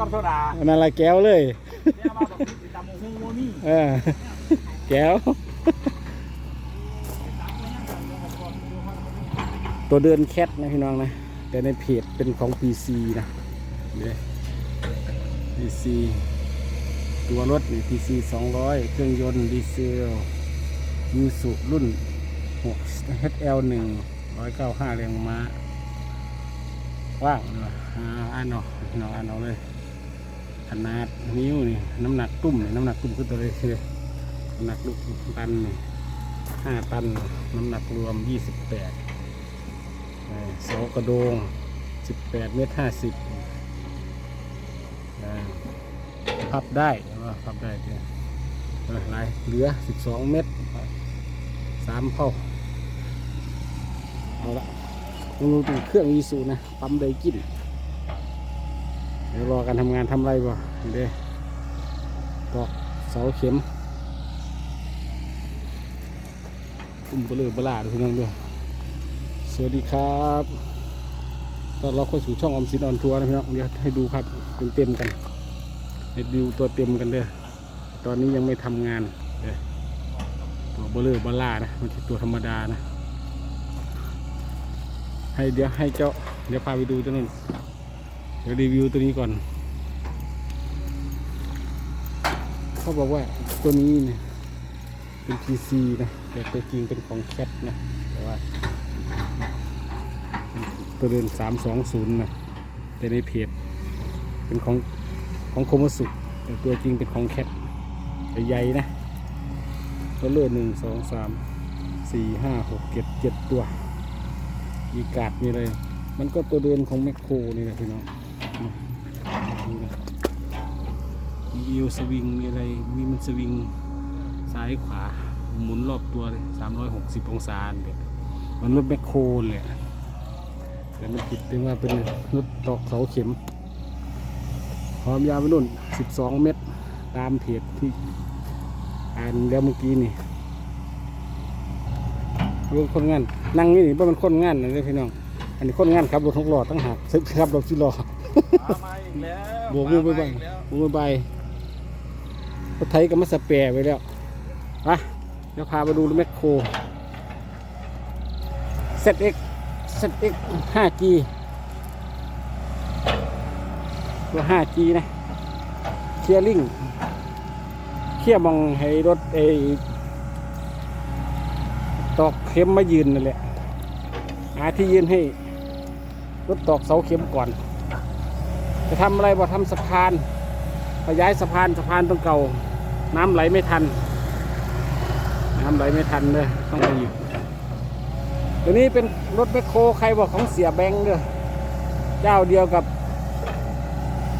กับโซดานั่นละแก้วเลยเนี่ยมาบอกติดตามหงโมนี่เออแก้ว ตัวเดินแคทนะพี่น้องนะ แต่ในเพจเป็นของ PC นะเดี๋ยว PC ตัวรถนี่ PC 200 เครื่องยนต์ดีเซลยูสุรุ่น6 HL 1 195 แรงม้า ว่างเลยอ่าอ่านเนาะเนาะอ่านเอาเลยข นาดนิ้วนี่น้ำหนักตุ้มนี่น้ำหนักตุ้มคือตัวเลยคือน้ำหนักลูกตันนี่ห้าตัน น้ำหนักรวมยี่สิบแปดเสากระโดงสิบแปดเมตรห้าสิบพับได้พับได้เนี่ยออลายเหลือสิบสองเมตรสามเผ่าเอาละลองดูตัวเครื่องยีสูนะปั๊มไดกิน ดี๋ยวรอการทำงานทำไรบ่เด้ตอกเสาเข็มอุ้มเบลือเบลาดูพี่น้องด้วยสวัสดีครับตอนเราเข้าสู่ช่องอมสินออนทัวร์นะพี่น้องเดี๋ยวให้ดูครับเต็มๆกันให้ดูตัวเต็มกันเด้อตอนนี้ยังไม่ทำงานเด้อตัวเบลือเบลานะมันคือตัวธรรมดานะให้เดี๋ยวให้เจ้าเดี๋ยวพาไปดูเจ้านั่น ดี๋ยวรีวิวตัวนี้ก่อน เขาบอกว่าตัวนี้เนี่ยเป็น PC นะแต่ตัวจริงเป็นของแคทนะแต่ว่า ตัวเดิน320 นะ แต่ในเพจเป็นของของโคมสุแต่ตัวจริงเป็นของแคทใหญ่ๆนะตัวเลือดหนึ่งสองสามสี่ห้าหกเจ็ดเจ็ดตัว มีกาดมีอะไร มันก็ตัวเดินของแมคโครนี่แหละพี่น้อง มีเอวสวิง มีอะไร มีมันสวิงซ้ายขวา หมุนรอบตัวเลยสามร้อยหกสิบองศาเลยมันรถแมคโครเลยอะแต่มันติดถึงว่าเป็นรถตอกเสาเข็มความยาวไปนุ่นสิบสองเมตร ตามเพจที่อ่านแล้วเมื่อกี้นี่รถคนงาน นั่งนี่นี่ว่ามันคนงานนะเลยพี่น้อง อันนี้คนงานขับรถทกล้อตั้งหากซึ่งขับรถสิล้อ มาอีกแล้วโบกมือไปบ้างโบกมือไปรถไถก็มาสเปรย์ไว้แล้วไปเดี๋ยวพาไปดูรถแมคโคร ZX ZX 5G ตัว 5G นะเคลียร์ลิงเคลียร์มองให้รถไอ้ตอกเข็มมายืนนั่นแหละ หาที่ยืนให้รถตอกเสาเข็มก่อน จะทำอะไรบ่ทำสะพานขยายสะพานสะพานตรงเก่า น้ำไหลไม่ทัน น้ำไหลไม่ทันเลยต้องไปหยิบตัวนี้เป็นรถแมคโครใครบอกของเสียแบงค์เด้อเจ้าเดียวกับ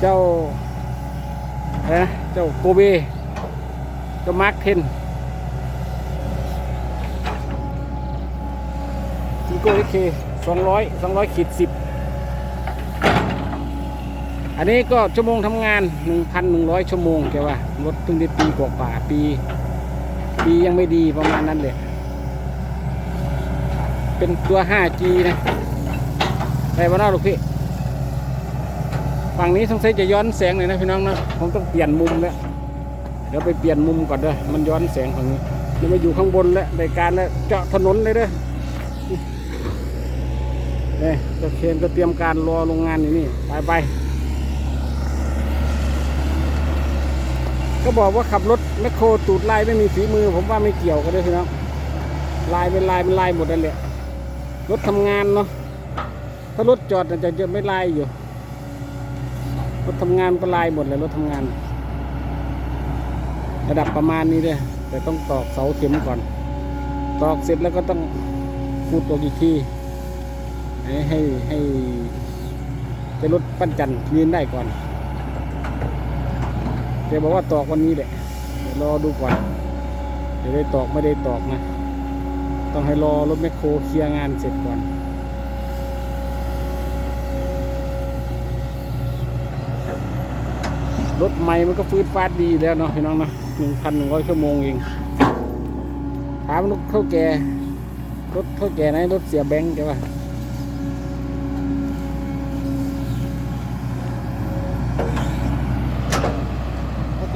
เจ้าอะไรนะเจ้าโกเบเจ้ามาร์คเทนทีโก้เอเคสองร้อยสองร้อยขีดสิบ อันนี้ก็ชั่วโมงทำงาน 1,100 ชั่วโมงแกว่ารถเพิ่งได้ปีกว่าปี ปียังไม่ดีประมาณนั้นเลยเป็นตัว 5G นะได้บ้านลูกพี่ฝั่งนี้สงสัยจะย้อนแสงเลยนะพี่น้องนะผมต้องเปลี่ยนมุมแล้วเดี๋ยวไปเปลี่ยนมุมก่อนเด้อมันย้อนแสงฝั่งนี้เดี๋ยวมาอยู่ข้างบนแล้วในการแล้วเจาะถนนเลยเด้อเนี่ยเจะเคนก็เตรียมการรอโรงงานอยู่นี่ไปไป ก็บอกว่าขับรถแมคโครตูดลายไม่มีฝีมือ ผมว่าไม่เกี่ยวกันเลยพี่น้องลายเป็นลายเป็นลายหมดนั่นแหละรถทำงานเนาะถ้ารถจอดจะจะไม่ลายอยู่รถทำงานก็ลายหมดเลยรถทำงาน ระดับประมาณนี้เลยแต่ต้องตอกเสาเข็มก่อน ตอกเสร็จแล้วก็ต้องพูดตัวอีกทีให้ให้ให้จะรถปั้นจันยืนได้ก่อน แกบอกว่าตอกวันนี้แหละรอดูก่อนจะได้ตอกไม่ได้ตอกนะ ต้องให้รอรถแมคโครเคลียร์งานเสร็จก่อนรถใหม่มันก็ฟื้นฟาดดีแล้วเนาะพี่น้องเนาะหนึ่งพันหนึ่งร้อยชั่วโมงเอง ถามรถเท่าแก่รถเท่าแก่ไหนรถเสียแบงค์แกว่า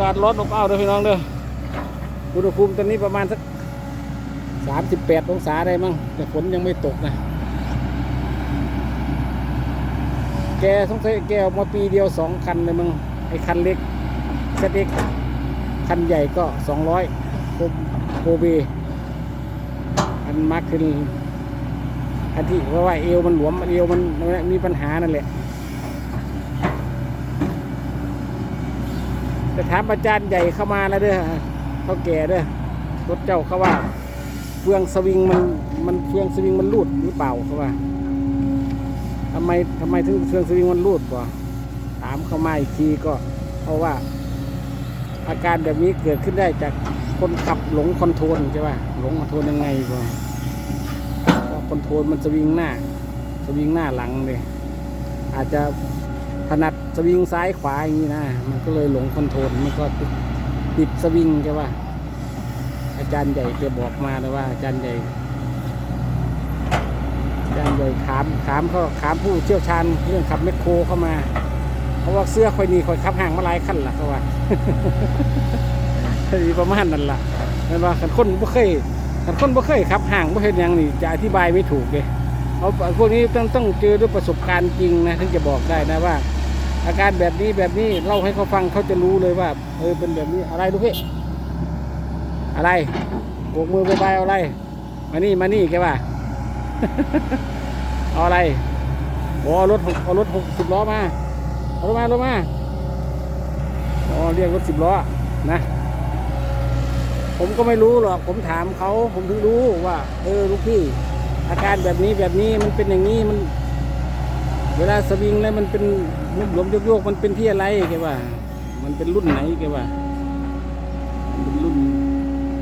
ากาศร้อนอบอ้าวเด้อพี่น้องเด้ออุณหภูมิตอนนี้ประมาณสักสามสิบแปดองศาได้มั้งแต่ฝนยังไม่ตกนะ แกสงสัยแกออกมาปีเดียวสองคันเลยมึงไอ้คันเล็กเซตเอ็กคันใหญ่ก็สองร้อยโคเบอันมาร์คขึ้นอันที่เพราะว่าเอวมันหลวมเอวมันมีปัญหานั่นแหละ แต่ถามอาจารย์ใหญ่เข้ามาแล้วเด้อเขาแก่เด้อรถเจ้าเขาว่า เฟืองสวิงมันมันเฟืองสวิงมันรูดหรือเปล่าเขาว่าทำไมทำไมถึงเฟืองสวิงมันรูดกว่าถามเข้ามาอีกทีก็เพราะว่า อาการแบบนี้เกิดขึ้นได้จากคนขับหลงคอนโทรลใช่ป่ะหลงคอนโทรลยังไงกว่าเพราะคอนโทรลมันสวิงหน้าสวิงหน้าหลังเลยอาจจะ ถนัดสวิงซ้ายขวาอย่างนี้นะ มันก็เลยหลงคอนโทรลมันก็ติดสวิงใช่ป่ะอาจารย์ใหญ่แกบอกมาแล้วว่าอาจารย์ใหญ่อาจารย์ใหญ่ถามถามเขาถามผู้เชี่ยวชาญเรื่องขับแมคโครเข้ามาเพราะว่าเสื้อคอยนีคอยขับห่างมาหลายขั้นละเขาว่าทีประมาณนั้นล่ะนั่นว่าขันคนบ่เคยขันคนบ่เคยขับห่างบ่เห็นยังนี่จะอธิบายไม่ถูกเลยเอาพวกนี้ต้องต้องเจอด้วยประสบการณ์จริงนะถึงจะบอกได้นะว่า อาการแบบนี้แบบนี้เล่าให้เขาฟังเขาจะรู้เลยว่าเออเป็นแบบนี้อะไรลูกพี่อะไรโบกมือบายบายเอาอะไร มานี่มานี่แกว่าเอาอะไรโอ้เอารถหกเอารถหกสิบล้อมาเอารถมารถมาอ๋อเรียกรถสิบล้อนะ ผมก็ไม่รู้หรอกผมถามเขาผมถึงรู้ว่า เออลูกพี่ อาการแบบนี้แบบนี้มันเป็นอย่างนี้มัน เวลาสวิงแล้วมันเป็นนุ่มหลวมโยกๆมันเป็นที่อะไรแกว่า มันเป็นรุ่นไหนแกว่าเป็นรุ่น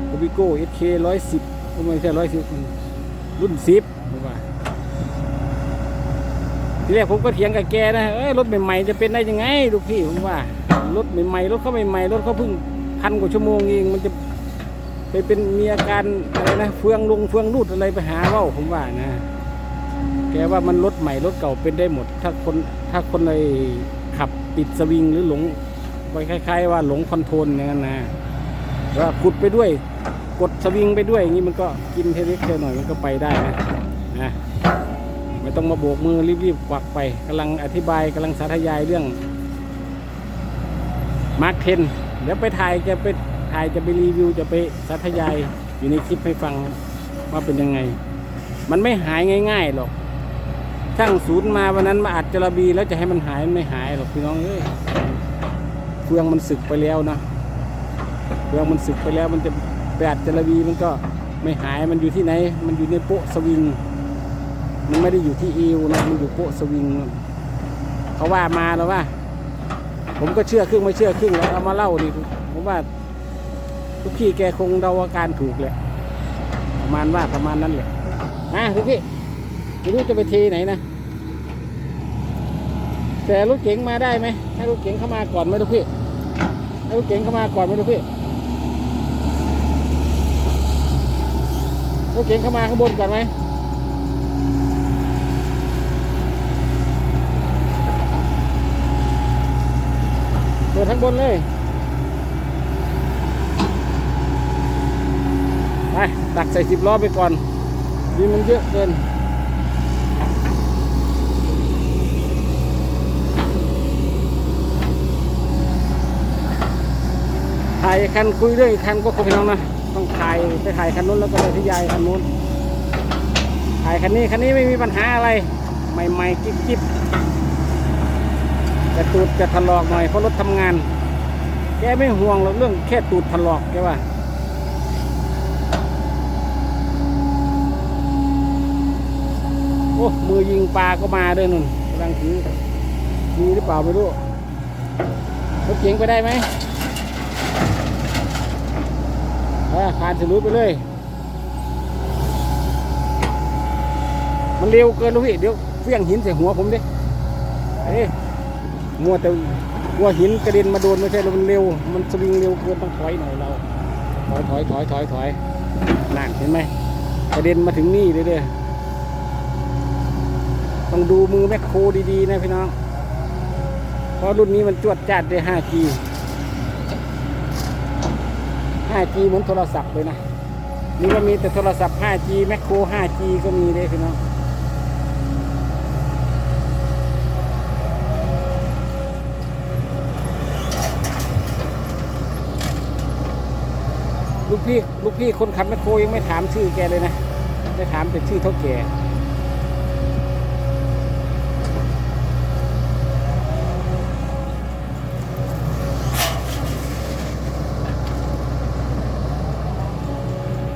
โอบิโก้เอสเคร้อยสิบไม่ใช่ร้อยสิบรุ่นสิบแกว่าทีแรกผมก็เถียงกับแกนะเอ้ยรถใหม่ๆจะเป็นได้ยังไงลูกพี่ผมว่ารถใหม่ๆรถเขาใหม่ๆรถเขาเพิ่งพันกว่าชั่วโมงเองมันจะไปเป็นมีอาการอะไรนะเฟืองลงเฟืองรูดอะไรไปหาเว่าผมว่านะ แกว่ามันรถใหม่รถเก่าเป็นได้หมด ถ้าคนถ้าคนเลยขับติดสวิงหรือหลงไปคล้ายๆ ว่าหลงคอนโทรลอย่างนั้นนะว่าขุดไปด้วย กดสวิงไปด้วยอย่างนี้มันก็กินเทเล็กเทหน่อยมันก็ไปได้นะนะไม่ต้องมาโบกมือรีบๆกวักไปกำลังอธิบายกำลังสาธยายเรื่องมาร์คเทนเดี๋ยวไปถ่ายจะไปถ่ายจะไปรีวิวจะไปสาธยายอยู่ในคลิปให้ฟังว่าเป็นยังไง มันไม่หายง่าย ๆหรอก ช่างศูนย์มาวันนั้นมาอัดจระบีแล้วจะให้มันหายมันไม่หายหรอกพี่น้องเอ้ยเฟืองมันสึกไปแล้วนะเฟืองมันสึกไปแล้วมันจะไปอัดจระบีมันก็ไม่หายมันอยู่ที่ไหน มันอยู่ในโปะสวิง มันไม่ได้อยู่ที่เอวนะมันอยู่โปะสวิงเขาว่ามาแล้วว่า ผมก็เชื่อครึ่งไม่เชื่อครึ่งแล้วเอามาเล่าดิผมว่าทุกพี่แกคงเดาอาการถูกแหละประมาณว่าประมาณนั้นแหละนะทุกพี่ไม่รู้จะไปเทไหนนะ แต่รถเก๋งมาได้ไหมให้รถเก๋งเข้ามาก่อนไหมทุกพี่ให้รถเก๋งเข้ามาก่อนไหมทุกพี่รถเก๋งเข้ามาข้างบนก่อนไหมเปิดทั้งบนเลยไปตักใส่สิบล้อไปก่อนนี่มันเยอะเกิน ถ่ายคันคุยเรื่องอีกคันก็คงพี่น้องนะต้องถ่ายไปถ่ายคันนู้นแล้วก็ไปที่ยายคันนู้นถ่ายคันนี้คันนี้ไม่มีปัญหาอะไร ใหม่ๆกิ๊บๆแต่ตูดจะถลอกหน่อยเพราะรถทำงาน แกไม่ห่วงหรอกเรื่องแค่ตูดถลอกแกว่าโอ้มือยิงปลาก็มาด้วยนุ่นกำลังถือมีหรือเปล่าไม่รู้รถเก๋งไปได้ไหมเออผ่านสลุดไปเลย มันเร็วเกินลูกพี่เดี๋ยวเฟี้ยงหินใส่หัวผมดิเอ้ยมัวแต่กลัวหินกระเด็นมาโดนไม่ใช่หรอมันเร็ว มันสวิงเร็วเกินต้องถอยหน่อยเรา ถอยถอยถอยถอยถอยนั่นเห็นไหมกระเด็นมาถึงนี่เลยเด้อต้องดูมือแมคโครดีๆนะพี่น้อง เพราะรุ่นนี้มันจวดจัดได้ 5G 5G เหมือนโทรศัพท์เลยนะ นี่ก็มีแต่โทรศัพท์ 5G แมคโคร 5G ก็มีเลยพี่น้องลูกพี่ลูกพี่คนขับแมคโครยังไม่ถามชื่อแกเลยนะได้ถามแต่ชื่อเท่าแก่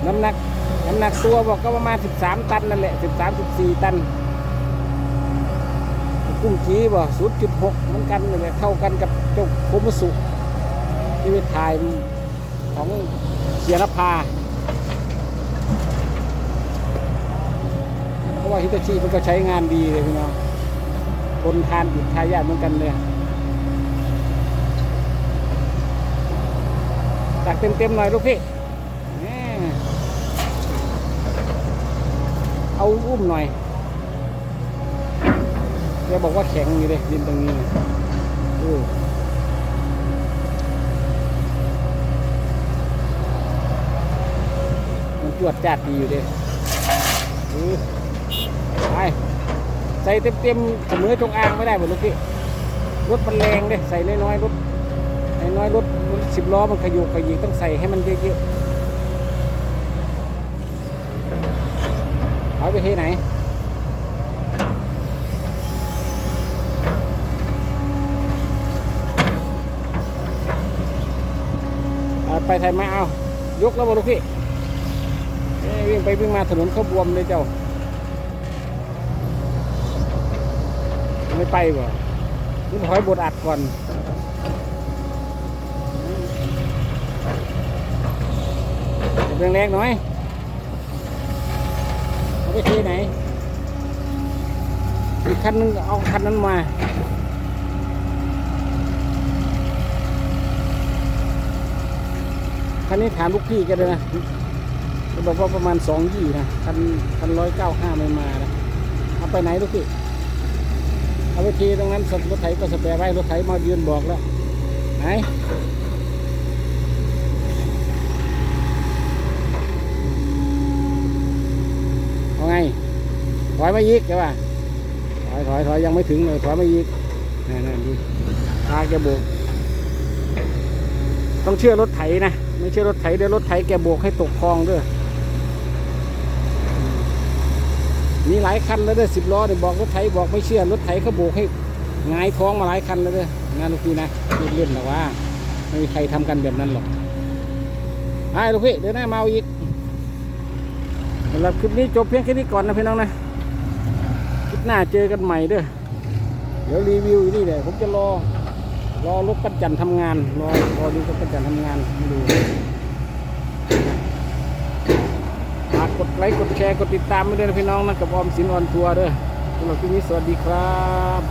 น้ำหนัก น้ำหนักตัวบอกก็ประมาณ 13 ตันนั่นแหละ 13 14 ตัน กุ้งจีบ่0.6 เหมือนกันนั่นแหละเท่ากันกับเจ้าโคมสุที่ไปถ่ายของเสียรพาเพราะว่าฮิตาชิมันก็ใช้งานดีเลยพี่น้องคนทานอิทายาทเหมือนกันเลยตักเต็มๆหน่อยลูกพี่แหม่ เอาอุ้มหน่อยแกบอกว่าแข็งอยู่เลยดินตรงนี้เอมันจวดจัดดีอยู่เด้เออไปใส่เต็มๆเสมอจงอางไม่ได้หมดลูกพี่รถมันแรงเด้ใส่น้อยๆรถน้อยๆรถรถสิบล้อมันขยุกขยิกต้องใส่ให้มันเยอะๆ เอาไปที่ไหนไปไทยมาเอา ยกแล้วบ่ลูกพี่วิ่งไปวิ่งมาถนนเขาบวมเลยเจ้า ไม่ไปบ่นี่ถอยบทอัดก่อนเร่งแรงหน่อย เอาไปทีไหนคันนึงเอาคันนั้นมาคันนี้ถามลูกพี่กันเลยนะเขาบอกว่าประมาณสองยี่นะคันคันร้อยเก้าห้าไม่มานะเอาไปไหนลูกพี่เอาไปทีตรงนั้นรถไถก็สแปรไว้รถไถมายืนบอกแล้วไหน เอาไง ถอยมาอีกใช่ป่ะถอยถอยถอยยังไม่ถึงเลยถอยมาอีกนั่นนั่นดูตาแกโบก ต้องเชื่อรถไถนะ ไม่เชื่อรถไถเดี๋ยวรถไถแกโบกให้ตกคลองด้วย มีหลายคันแล้วเด้อสิบล้อเนี่ยบอกรถไถบอกไม่เชื่อรถไถเขาโบกให้งายท้องมาหลายคันแล้วเด้องานลูกพี่นะเล่นๆหรอกว่าไม่มีใครทำกันแบบนั้นหรอกไอ้ลูกพี่เดี๋ยวหน้าเอาอีก สำหรับคลิปนี้จบเพียงแค่นี้ก่อนนะพี่น้องนะคลิปหน้าเจอกันใหม่เด้อเดี๋ยวรีวิวยู่นี่แหละผมจะรอรอรถประจันทำงานรอรอดูรถประจันทำงานให้ดูฝากกดไลค์กดแชร์กดติดตามไม่ด้วยนะพี่น้องนะกับออมสินออนทัวร์เด้อสำหรับคลิปนี้สวัสดีครับ